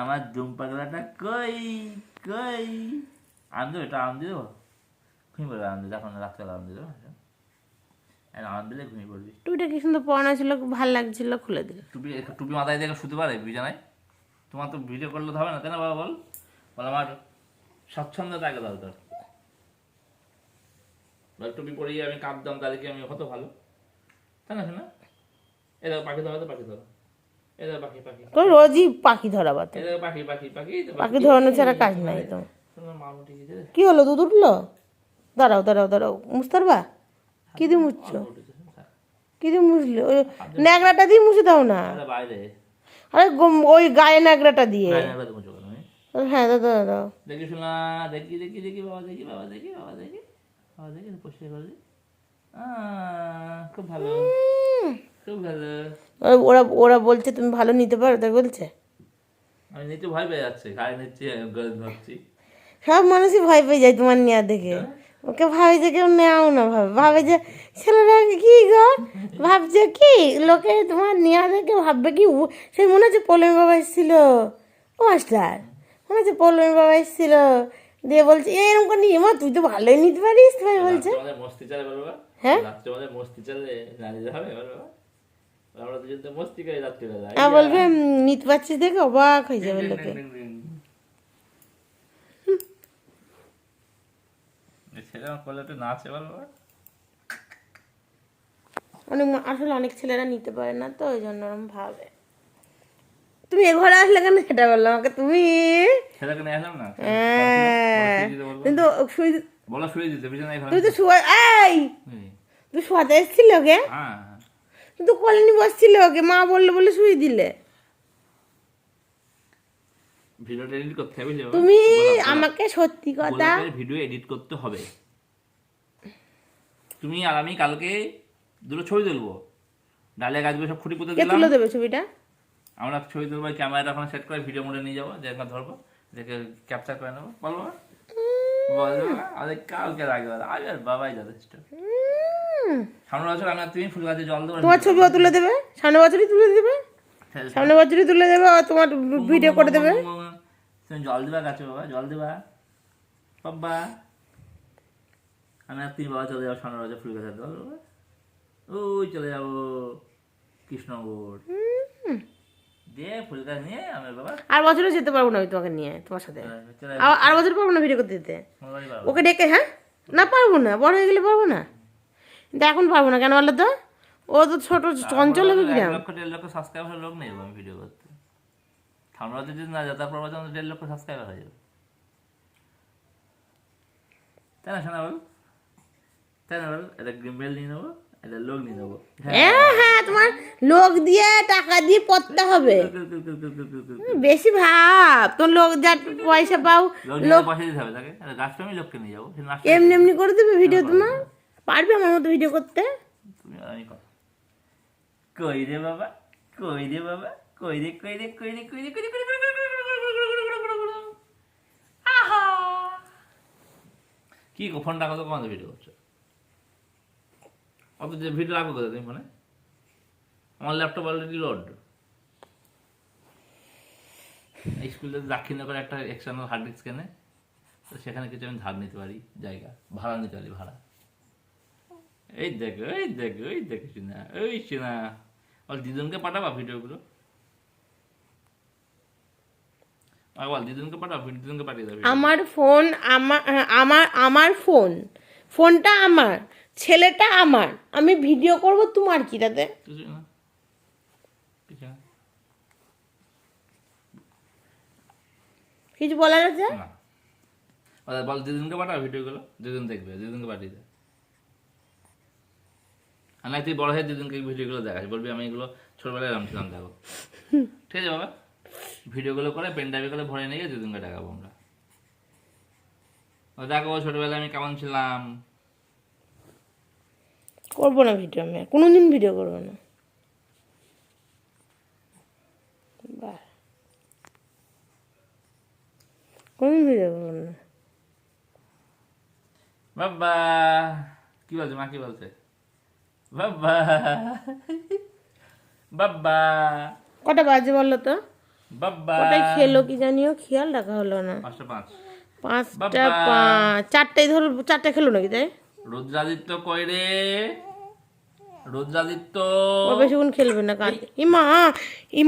আমার দুম পাগলাটা কই কই? আম দেবো এটা আম দিয়ে দেবো? ঘুমিয়ে পড়বে আম দিয়ে যখন রাত্রে আম দিয়ে দেবো এখন আম দিলে ঘুমিয়ে পড়বি। টুপিটা কি সুন্দর পরানো ছিল ভালো লাগছিল খুলে দিল। টুপি টুপি মাথায় দেখে শুতে পারে বিছানায়? তোমার তো ভিডিও করলে হবে না তাই না বাবা বল? বল আমার স্বচ্ছন্দ দাও তোর। বল টুপি পরিয়ে আমি কাঁদতাম তাহলে কি আমি কত ভালো? তাই না শোনা এ দেখো পাখি ধরো তো পাখি ধরো। এ পাখি পাখি। তো রোজই পাখি ধরাবা তো পাখি পাখি পাখি পাখি। ধরানো ছাড়া কাজ নাই তো। কি হলো দুধ উঠল? দাঁড়াও দাঁড়াও দাঁড়াও। মুস্তারবা কি দিয়ে মুছছো? থাক। কি দিয়ে মুছলে? ওই ন্যাকড়াটা দিয়ে মুছে দাও না। আরে ওই গায়ে ন্যাকড়াটা দিয়ে? হ্যাঁ দাদা দাদা দেখি শোনা দেখি দেখি দেখি বাবা দেখি বাবা দেখি বাবা দেখি। বাবা দেখি করে খুব ভালো। খুব ভালো। ওরা ওরা বলছে তুমি ভালো নিতে পারো তাই বলছে। আমি নিচে ভয় পেয়ে যাচ্ছে গাড়ি নিচ্ছি ধরছি সব মানুষই ভয় পেয়ে যায় তোমার নেওয়া দেখে। ওকে ভাবে যে কেউ নেওয়াও না ভাবে ভাবে যে ছেলেরা কি গো? ভাবছে কি লোকে তোমার নেওয়া দেখে ভাববে কি সেই মনে হচ্ছে পলমি বাবা এসেছিল। মাস্টার মনে হচ্ছে পলমি বাবা এসেছিল। দিয়ে বলছে এরকম করে নিয়ে মা তুই তো ভালোই নিতে পারিস ভাই বলছে। আমাদের মস্তি চলে হ্যাঁ? রাত্রে মস্তি চলে নারীদের হবে আর বলবে নিতে পারছিস দেখে অবাক হয়ে যাবে লোকে। অনেক আসলে অনেক ছেলেরা নিতে পারে না তো ওই জন্য ওরকম ভাবে। তুমি এ ঘরে আসলে কেন সেটা বলল আমাকে? তুমি হ্যাঁ। কিন্তু তুই তো শুয়ে এই! তুই শোয়াতে এসেছিল ওকে? হ্যাঁ। তুই তো কলেনি বসছিল ওকে মা বলল বলে শুয়ে দিলে। ভিডিওটা এডিট করতে হবে তুমি আমাকে সত্যি কথা ভিডিও এডিট করতে হবে। তুমি আর আমি কালকে দুটো ছবি তুলবো। ডালে গাছগুলো সব খুঁটি পুঁতে দিলাম। তুলে দেবে ছবিটা? আমরা ছবি তুলবো ক্যামেরাটা ওখানে সেট করে ভিডিও মোডে নিয়ে যাব যে ধরবো দেখে ক্যাপচার করে নেব। বলব বলব আরে কালকে রাখবে আগে আর বাবাই যথেষ্ট। উম, সামনে বছর আমি আর তুমি ফুল গাছে জল দেবো। তোমার ছবিও তুলে দেবে? সামনে বছরই তুলে দেবে? সামনে বছরই তুলে দেবে আর তোমার ভিডিও করে দেবে? তুমি জল দিবা গাছে বাবা জল দিবা। বাবা। আমি আর তুমি বাবা চলে যাব সামনে বছর ফুল গাছে জল দেবো। ওই চলে যাব কৃষ্ণগড় আর বছরও যেতে পারব না আমি তোমাকে নিয়ে তোমার সাথে। আর- বছর পারব না ভিডিও করতে দিতে আমার ওকে ডেকে হ্যাঁ? না পারব না বড় হয়ে গেলে পারব না? কিন্তু এখন পারব না কেন বলো তো? ও তো ছোট চঞ্চল হবে কিরাম লক্ষ দেড় লক্ষ সাবস্ক্রাইবার লোক নেই আমি ভিডিও করতে। যদি না আমাদের দেড় লক্ষ সাবস্ক্রাইবার হয়ে যাবে। তাই না শোনা বল তাই না এটা গ্রিমবেল নিয়ে নেব এটা লোক নিয়ে নেব। হ্যাঁ হ্যাঁ তোমার লোক দিয়ে টাকা দিয়ে পড়তে হবে। বেশি ভাব তোর লোক যা পয়সা পাও লোক পয়সা দিতে হবে তাকে। গাছটা আমি লোককে নিয়ে যাব এমনি এমনি করে দেবে ভিডিও তোমার? পারবে আমার মতো ভিডিও করতে কই রে বাবা কই রে বাবা কই রে কই রে কই রে কই রে কই রে কি গো ফোন রাখো তো কমাতে ভিডিও করছ অত যে ভিডিও রাখো কোথায় তুমি ফোনে আমার ল্যাপটপ অলরেডি লোড স্কুলে দাক্ষিণ্য করে একটা এক্সটার্নাল হার্ড ডিস্ক কেনে তো সেখানে কিছু আমি ধার নিতে পারি জায়গা ভাড়া নিতে পারি ভাড়া এই দেখো এই দেখো এই দেখো শোনা ওই শোনা বল দিদুনকে পাঠাবা ভিডিওগুলো? আমার ফোন আমার আমার আমার ফোন ফোনটা আমার ছেলেটা আমার আমি ভিডিও করব তোমার কি তাতে? কিছু বলার আছে? না। বল, দিদুনকে পাঠাও ভিডিওগুলো দিদুন দেখবে দিদুনকে পাঠিয়ে দে আর না তুই বড় হয়ে দিদুনকে ভিডিওগুলো দেখাস বলবি আমি এগুলো ছোটবেলায় রাম ছিলাম দেখো ঠিক আছে বাবা? ভিডিওগুলো করে পেন ড্রাইভে করে ভরে নিয়ে গিয়ে দিদুনকে দেখাবো আমরা। ও দেখো ছোটবেলায় আমি কেমন ছিলাম। করব না ভিডিও আমি আর কোনোদিন ভিডিও করব না। কোনোদিন ভিডিও করব না। বাবা কি বলছে? মা কি বলছে? বাবা। বাবা। কটা বাজে বলল তো? বাবা। ওটাই খেলো কি জানিও? খেয়াল রাখা হলো না। পাঁচটা পাঁচ। পাঁচটা পাঁচ। ধরো চারটে খেলো নাকি তাই? রুদ্রাদিত্য কই রে? রুদ্রাদিত্য ও বেশিক্ষণ খেলবে না কাল ইমা ইমা।